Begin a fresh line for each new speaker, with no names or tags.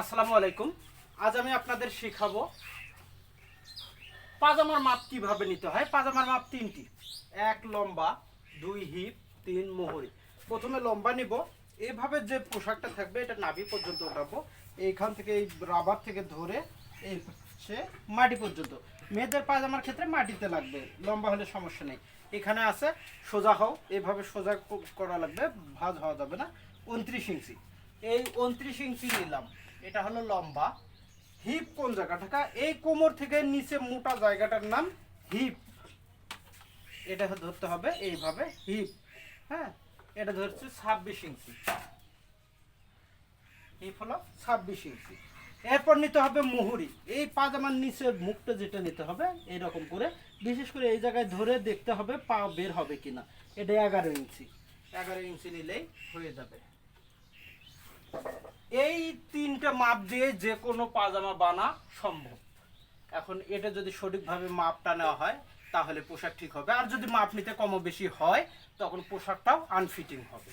আসসালামু আলাইকুম। আজ আমি আপনাদের শেখাবো পাজামার মাপ কীভাবে নিতে হয়। পাজামার মাপ তিনটি। এক লম্বা, দুই হিপ, তিন মোহরি। প্রথমে লম্বা নিব। এভাবে যে পোশাকটা থাকবে, এটা নাভি পর্যন্ত উঠাবো। এইখান থেকে এই রাবার থেকে ধরে এই হচ্ছে মাটি পর্যন্ত। মেয়েদের পাজামার ক্ষেত্রে মাটিতে লাগবে। লম্বা হলে সমস্যা নেই। এখানে আছে সোজা হও। এভাবে সোজা করা লাগবে। ভাঁজ হওয়া যাবে না। উনত্রিশ ইঞ্চি। এই উনত্রিশ ইঞ্চি নিলাম। এটা হলো লম্বা। হিপ কোন জায়গাটা? এই কোমর থেকে নিচে মোটা জায়গাটার নাম হিপ। এটা ধরতে হবে এইভাবে, হিপ। হ্যাঁ এটা ধরছে ছাব্বিশ ইঞ্চি। হিপ হলো ছাব্বিশ ইঞ্চি। এরপর নিতে হবে মুহুরি। এই পাজামার নিচের মুখটা যেটা নিতে হবে, এরকম করে। বিশেষ করে এই জায়গায় ধরে দেখতে হবে পা বের হবে কিনা। এটা এগারো ইঞ্চি। এগারো ইঞ্চি নিলেই হয়ে যাবে। এই তিনটা মাপ দিয়ে যে কোনো পাজামা বানা সম্ভব। এখন এটা যদি সঠিকভাবে মাপটা নেওয়া হয়, তাহলে পোশাক ঠিক হবে। আর যদি মাপ নিতে কম বেশি হয়, তখন পোশাকটাও আনফিটিং হবে।